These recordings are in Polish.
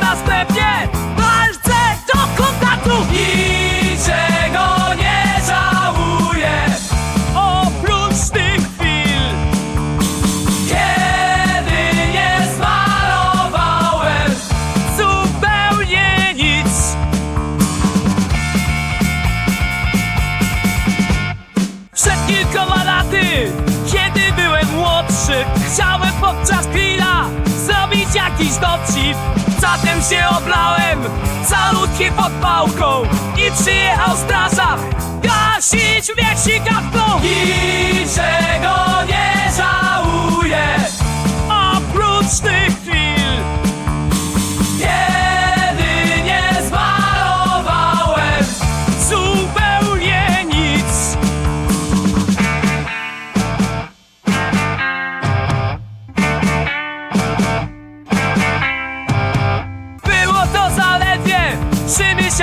następnie walczę do kontaktu Niczego nie żałuję. Oprócz tych chwil Kiedy nie zmarowałem zupełnie nic. Przed kilkoma laty, Chciałem podczas grilla zrobić jakiś dowcip. Zatem się oblałem calutki pod pałką I przyjechał strażak gasić wieksika w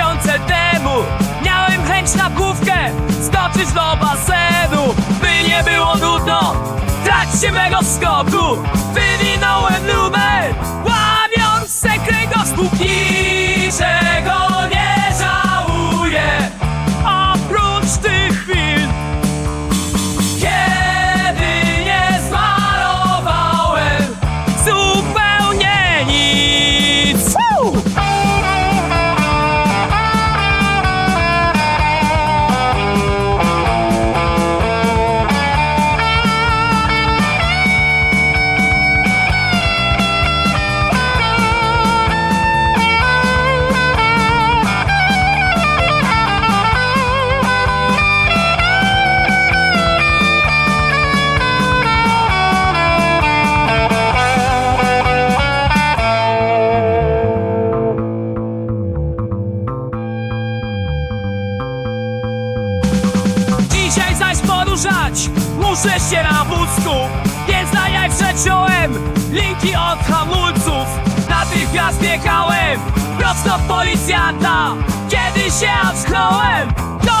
miesiące temu. Miałem chęć na główkę skoczyć do basenu By nie było nudno, traćcie mego skoku Zaś poruszać. Muszę się na wózku Więc najaj przeciąłem linki od hamulców Natychmiast jechałem prosto w policjanta Kiedy się ocknąłem, to